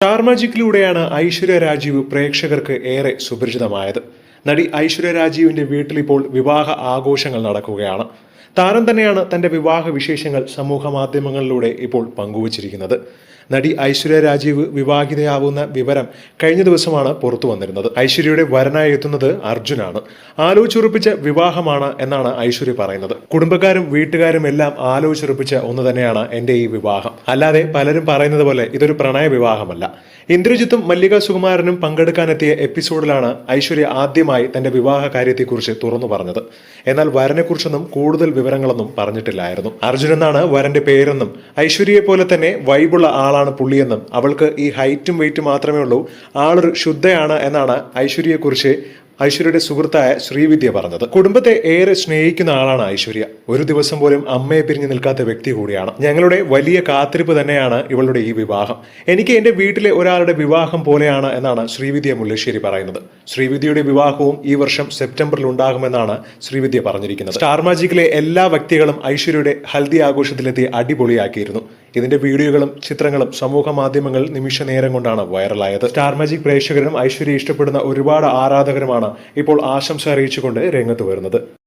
Star Aishwarya Rajeev പ്രേക്ഷകർക്ക് ഏറെ സുപരിചിതമായത്. നടി ഐശ്വര്യ രാജീവിന്റെ വീട്ടിലിപ്പോൾ വിവാഹ ആഘോഷങ്ങൾ നടക്കുകയാണ്. താരം തന്നെയാണ് തന്റെ വിവാഹ വിശേഷങ്ങൾ സമൂഹ മാധ്യമങ്ങളിലൂടെ ഇപ്പോൾ പങ്കുവച്ചിരിക്കുന്നത്. നടി ഐശ്വര്യ രാജീവ് വിവാഹിതയാവുന്ന വിവരം കഴിഞ്ഞ ദിവസമാണ് പുറത്തു വന്നിരുന്നത്. ഐശ്വര്യയുടെ വരനായി എത്തുന്നത് അർജുനാണ്. ആലോചിച്ചുറപ്പിച്ച വിവാഹമാണ് എന്നാണ് ഐശ്വര്യ പറയുന്നത്. കുടുംബക്കാരും വീട്ടുകാരും എല്ലാം ആലോചിച്ചുറപ്പിച്ച ഒന്ന് തന്നെയാണ് എന്റെ ഈ വിവാഹം. അല്ലാതെ പലരും പറയുന്നത് പോലെ ഇതൊരു പ്രണയ വിവാഹമല്ല. ഇന്ദ്രജിത്തും മല്ലിക സുകുമാരനും പങ്കെടുക്കാനെത്തിയ എപ്പിസോഡിലാണ് ഐശ്വര്യ ആദ്യമായി തന്റെ വിവാഹ കാര്യത്തെക്കുറിച്ച് തുറന്നു പറഞ്ഞത്. എന്നാൽ വരനെക്കുറിച്ചൊന്നും കൂടുതൽ വിവരങ്ങളൊന്നും പറഞ്ഞിട്ടില്ലായിരുന്നു. അർജുൻ എന്നാണ് വരന്റെ പേരെന്നും ഐശ്വര്യയെ പോലെ തന്നെ വൈബുള്ള ആളാണ് പുള്ളിയെന്നും അവൾക്ക് ഈ ഹൈറ്റും വെയിറ്റും മാത്രമേ ഉള്ളൂ. ആളൊരു ശുദ്ധയാണ് എന്നാണ് ഐശ്വര്യയെക്കുറിച്ച് ഐശ്വര്യയുടെ സുഹൃത്തായ ശ്രീവിദ്യ പറഞ്ഞത്. കുടുംബത്തെ ഏറെ സ്നേഹിക്കുന്ന ആളാണ് ഐശ്വര്യ. ഒരു ദിവസം പോലും അമ്മയെ പിരിഞ്ഞു നിൽക്കാത്ത വ്യക്തി കൂടിയാണ്. ഞങ്ങളുടെ വലിയ കാത്തിരിപ്പ് തന്നെയാണ് ഇവളുടെ ഈ വിവാഹം. എനിക്ക് എന്റെ വീട്ടിലെ ഒരാളുടെ വിവാഹം പോലെയാണ് എന്നാണ് ശ്രീവിദ്യ മുല്ലശ്ശേരി പറയുന്നത്. ശ്രീവിദ്യയുടെ വിവാഹവും ഈ വർഷം സെപ്റ്റംബറിൽ ഉണ്ടാകുമെന്നാണ് ശ്രീവിദ്യ പറഞ്ഞിരിക്കുന്നത്. സ്റ്റാർ മാജിക്കിലെ എല്ലാ വ്യക്തികളും ഐശ്വര്യയുടെ ഹൽദി ആഘോഷത്തിലെത്തി അടിപൊളിയാക്കിയിരുന്നു. ഇതിന്റെ വീഡിയോകളും ചിത്രങ്ങളും സമൂഹ മാധ്യമങ്ങളിൽ നിമിഷ നേരം കൊണ്ടാണ് വൈറലായത്. സ്റ്റാർ മാജിക് പ്രേക്ഷകരും ഐശ്വര്യ ഇഷ്ടപ്പെടുന്ന ഒരുപാട് ആരാധകരുമാണ് ഇപ്പോൾ ആശംസ അറിയിച്ചുകൊണ്ട് രംഗത്ത് വരുന്നത്.